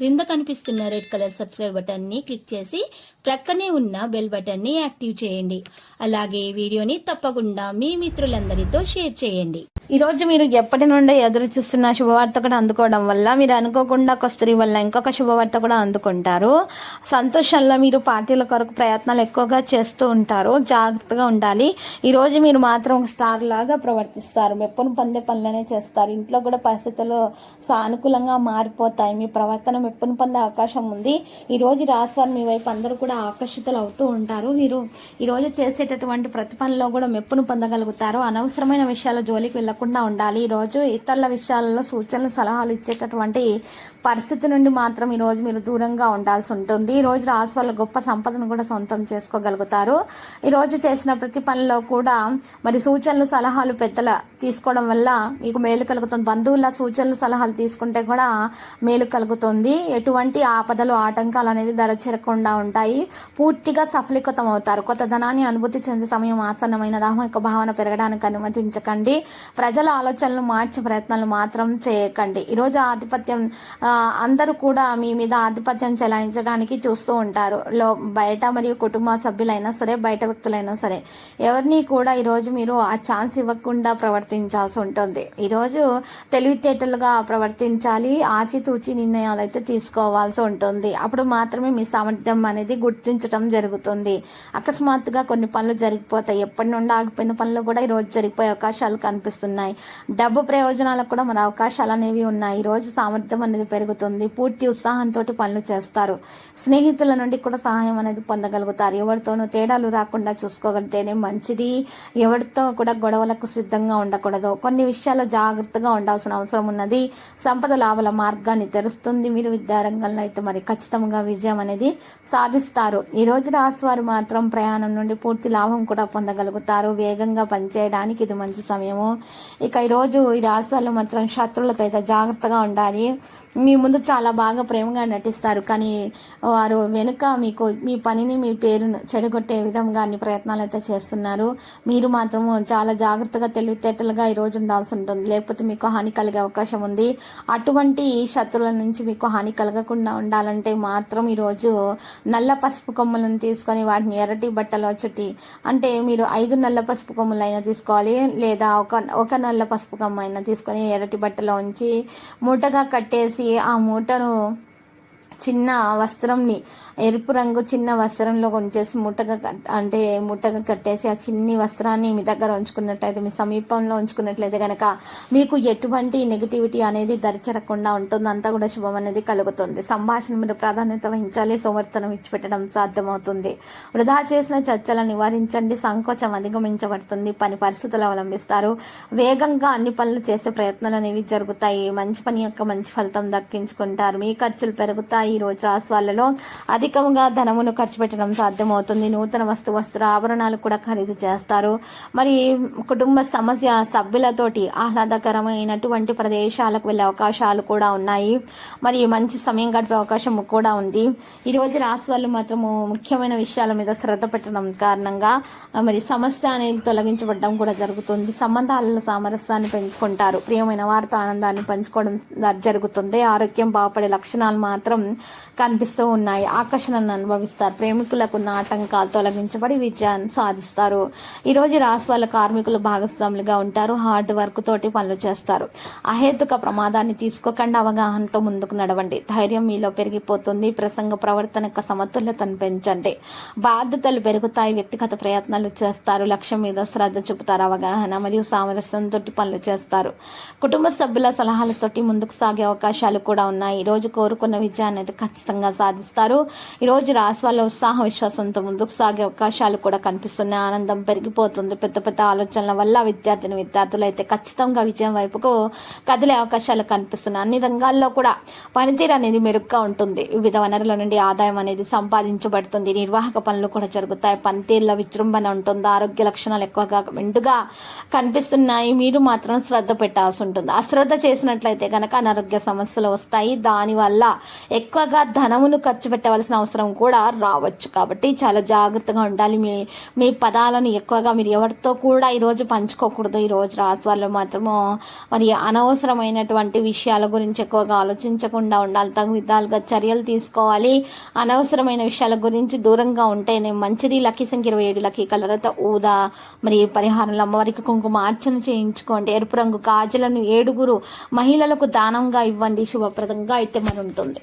క్రింద కనిపిస్తున్న red colour subscribe బటన్ని క్లిక్ చేసి ప్రక్కనే ఉన్న బెల్ బటన్ని యాక్టివ్ చేయండి. అలాగే ఈ వీడియోని తప్పకుండా మీ మిత్రులందరితో షేర్ చేయండి. ఈ రోజు మీరు ఎప్పటి నుండి ఎదురు చూస్తున్న శుభవార్త కూడా అందుకోవడం వల్ల మీరు అనుకోకుండా ఒక స్త్రీ వల్ల ఇంకొక శుభవార్త కూడా అందుకుంటారు. సంతోషంలో మీరు పార్టీల కొరకు ప్రయత్నాలు ఎక్కువగా చేస్తూ ఉంటారు. జాగ్రత్తగా ఉండాలి. ఈ రోజు మీరు మాత్రం ఒక స్టార్ లాగా ప్రవర్తిస్తారు. మెప్పును పొందే పనులనే చేస్తారు. ఇంట్లో కూడా పరిస్థితులు సానుకూలంగా మారిపోతాయి. మీ ప్రవర్తన మెప్పును పొందే అవకాశం ఉంది. ఈ రోజు రాశివారు మీ వైపు అందరూ కూడా ఆకర్షితులు అవుతూ ఉంటారు. మీరు ఈరోజు చేసేటటువంటి ప్రతి పనిలో కూడా మెప్పును పొందగలుగుతారు. అనవసరమైన విషయాల జోలికి వెళ్ళకుండా ఉండాలి. ఈరోజు ఇతరుల విషయాలలో సూచనలు సలహాలు ఇచ్చేటటువంటి పరిస్థితి నుండి మాత్రం ఈరోజు మీరు దూరంగా ఉండాల్సి ఉంటుంది. ఈ రోజు రాశి వాళ్ళ గొప్ప సంపదను కూడా సొంతం చేసుకోగలుగుతారు. ఈరోజు చేసిన ప్రతి పనిలో కూడా మరి సూచనలు సలహాలు పెద్దల తీసుకోవడం వల్ల మీకు మేలు కలుగుతుంది. బంధువుల సూచనలు సలహాలు తీసుకుంటే కూడా మేలు కలుగుతుంది. ఎటువంటి ఆపదలు ఆటంకాలు అనేవి దరచేరకుండా ఉంటాయి. పూర్తిగా సఫలీకృతం అవుతారు కొత్త ధనాన్ని అనుభూతి చెందే సమయం ఆసన్నమైన దాహక భావన పెరగడానికి అనుమతించకండి. ప్రజల ఆలోచనలు మార్చే ప్రయత్నాలు మాత్రం చేయకండి. ఈ రోజు ఆధిపత్యం అందరూ కూడా మీ మీద ఆధిపత్యం చెలాయించడానికి చూస్తూ ఉంటారు. లో బయట మరియు కుటుంబ సభ్యులైనా సరే బయట వ్యక్తులైనా సరే ఎవరిని కూడా ఈరోజు మీరు ఆ ఛాన్స్ ఇవ్వకుండా ప్రవర్తించాల్సి ఉంటుంది. ఈరోజు తెలివితేటలుగా ప్రవర్తించాలి. ఆచితూచి నిర్ణయాలు అయితే తీసుకోవాల్సి ఉంటుంది. అప్పుడు మాత్రమే మీ సామర్థ్యం అనేది గుర్తించడం జరుగుతుంది. అకస్మాత్తుగా కొన్ని పనులు జరిగిపోతాయి. ఎప్పటి నుండి ఆగిపోయిన పనులు కూడా ఈ రోజు జరిగిపోయే అవకాశాలు కనిపిస్తున్నాయి. డబ్బు ప్రయోజనాలకు కూడా మన అవకాశాలు అనేవి ఉన్నాయి. ఈరోజు రోజు సామర్థ్యం అనేది పెరుగుతుంది. పూర్తి ఉత్సాహంతో పనులు చేస్తారు. స్నేహితుల నుండి కూడా సహాయం అనేది పొందగలుగుతారు. ఎవరితోనూ తేడాలు రాకుండా చూసుకోగలిగితేనే మంచిది. ఎవరితో కూడా గొడవలకు సిద్ధంగా ఉండకూడదు. కొన్ని విషయాల్లో జాగ్రత్తగా ఉండాల్సిన అవసరం ఉన్నది. సంపద లాభాల మార్గాన్ని తెరుస్తుంది. మీరు విద్యారంగంలో అయితే మరి ఖచ్చితంగా విజయం అనేది సాధిస్తారు. ఈ రోజు రాశి వారు మాత్రం ప్రయాణం నుండి పూర్తి లాభం కూడా పొందగలుగుతారు. వేగంగా పనిచేయడానికి ఇది మంచి సమయము. ఇక ఈ రోజు ఈ రాశి వాళ్ళు మాత్రం శత్రువులతో అయితే జాగ్రత్తగా ఉండాలి. మీ ముందు చాలా బాగా ప్రేమగా నటిస్తారు. కానీ వారు వెనుక మీకు మీ పనిని మీ పేరును చెడగొట్టే విధంగా అన్ని ప్రయత్నాలు అయితే చేస్తున్నారు. మీరు మాత్రము చాలా జాగ్రత్తగా తెలివితేటలుగా ఈరోజు ఉండాల్సి ఉంటుంది. లేకపోతే మీకు హాని కలిగే అవకాశం ఉంది. అటువంటి శత్రువుల నుంచి మీకు హాని కలగకుండా ఉండాలంటే మాత్రం ఈరోజు నల్ల పసుపు కొమ్మలను తీసుకొని వాటిని ఎర్రటి బట్టలో చుట్టి అంటే మీరు ఐదు నల్ల పసుపు కొమ్ములైనా తీసుకోవాలి లేదా ఒక ఒక నల్ల పసుపు కొమ్మ అయినా తీసుకొని ఎర్రటి బట్టలో ఉంచి మూటగా కట్టేసి ఆ మూటను చిన్న వస్త్రంని ఎరుపు రంగు చిన్న వస్త్రంలో కొంచేసి ముట్టగా కట్- అంటే ముట్టగా కట్టేసి ఆ చిన్ని వస్త్రాన్ని మీ దగ్గర ఉంచుకున్నట్లయితే మీ సమీపంలో ఉంచుకున్నట్లయితే కనుక మీకు ఎటువంటి నెగిటివిటీ అనేది దరిచరకుండా ఉంటుంది అంతా కూడా శుభం అనేది కలుగుతుంది. సంభాషణ మీరు ప్రాధాన్యత వహించాలి సోమర్థనం ఇచ్చిపెట్టడం సాధ్యమవుతుంది. వృధా చేసిన చర్చలను నివారించండి సంకోచం అధిగమించబడుతుంది పని పరిస్థితులు అవలంబిస్తారు. వేగంగా అన్ని పనులు చేసే ప్రయత్నాలు అనేవి జరుగుతాయి. మంచి పని యొక్క మంచి ఫలితం దక్కించుకుంటారు. మీ ఖర్చులు పెరుగుతాయి. ఈ రోజు రాశి వాళ్ళలో అధికంగా ధనమును ఖర్చు పెట్టడం సాధ్యమవుతుంది. నూతన వస్తు వస్త్ర ఆభరణాలు కూడా ఖరీదు చేస్తారు. మరి కుటుంబ సమస్య సభ్యులతోటి ఆహ్లాదకరమైనటువంటి ప్రదేశాలకు వెళ్ళే అవకాశాలు కూడా ఉన్నాయి. మరి మంచి సమయం గడిపే అవకాశం కూడా ఉంది. ఈ రోజు రాశి వాళ్ళు మాత్రము ముఖ్యమైన విషయాల మీద శ్రద్ధ పెట్టడం కారణంగా మరి సమస్య అనేది తొలగించబడడం కూడా జరుగుతుంది. సంబంధాలలో సామరస్యాన్ని పెంచుకుంటారు. ప్రియమైన వారితో ఆనందాన్ని పంచుకోవడం జరుగుతుంది. ఆరోగ్యం బాగుపడే లక్షణాలు మాత్రం కనిపిస్తూ ఉన్నాయి. ఆకర్షణను అనుభవిస్తారు. ప్రేమికులకు ఉన్న ఆటంకాలు తొలగించబడి విజయాన్ని సాధిస్తారు. ఈ రోజు రాశి వాళ్ళ కార్మికులు భాగస్వాములుగా ఉంటారు. హార్డ్ వర్క్ తోటి పనులు చేస్తారు. అహేతుక ప్రమాదాన్ని తీసుకోకుండా. అవగాహనతో ముందుకు నడవండి. ధైర్యం మీలో పెరిగిపోతుంది. ప్రసంగ ప్రవర్తన యొక్క సమతుల్యతను పెంచండి. బాధ్యతలు పెరుగుతాయి. వ్యక్తిగత ప్రయత్నాలు చేస్తారు. లక్ష్యం మీద శ్రద్ధ చూపుతారు. అవగాహన మరియు సామరస్యంతో పనులు చేస్తారు. కుటుంబ సభ్యుల సలహాలతోటి ముందుకు సాగే అవకాశాలు కూడా ఉన్నాయి. ఈ రోజు కోరుకున్న విజయాన్ని అయితే ఖచ్చితంగా సాధిస్తారు. ఈరోజు రాశి వాళ్ళ ఉత్సాహ విశ్వాసంతో ముందుకు సాగే అవకాశాలు కూడా కనిపిస్తున్నాయి. ఆనందం పెరిగిపోతుంది. పెద్ద పెద్ద ఆలోచనల వల్ల విద్యార్థిని విద్యార్థులు అయితే ఖచ్చితంగా విజయం వైపుకు కదిలే అవకాశాలు కనిపిస్తున్నాయి. అన్ని రంగాల్లో కూడా పనితీరు అనేది మెరుగ్గా ఉంటుంది. వివిధ వనరుల నుండి ఆదాయం అనేది సంపాదించబడుతుంది. నిర్వాహక పనులు కూడా జరుగుతాయి. పనితీరులో విజృంభణ ఉంటుంది. ఆరోగ్య లక్షణాలు ఎక్కువగా మెండుగా కనిపిస్తున్నాయి. మీరు మాత్రం శ్రద్ధ పెట్టాల్సి ఉంటుంది. అశ్రద్ధ చేసినట్లయితే గనక అనారోగ్య సమస్యలు వస్తాయి. దానివల్ల ఎక్కువగా ధనమును ఖర్చు పెట్టవలసిన అవసరం కూడా రావచ్చు. కాబట్టి చాలా జాగ్రత్తగా ఉండాలి. మీ మీ పదాలను ఎక్కువగా మీరు ఎవరితో కూడా ఈరోజు పంచుకోకూడదు. ఈరోజు రాసి వాళ్ళు మాత్రము మరి అనవసరమైనటువంటి విషయాల గురించి ఎక్కువగా ఆలోచించకుండా ఉండాలి. తగు విధాలుగా చర్యలు తీసుకోవాలి. అనవసరమైన విషయాల గురించి దూరంగా ఉంటేనే మంచిది. లక్కీ సంఖ్య ఇరవై ఏడు లక్కీ కలర్తో ఊదా మరి పరిహారంలో అమ్మవారికి కుంకుమార్చన చేయించుకోండి. ఎరుపు రంగు కాజలను ఏడుగురు మహిళలకు దానంగా ఇవ్వండి. శుభప్రదంగా అయితే మరి ఉంటుంది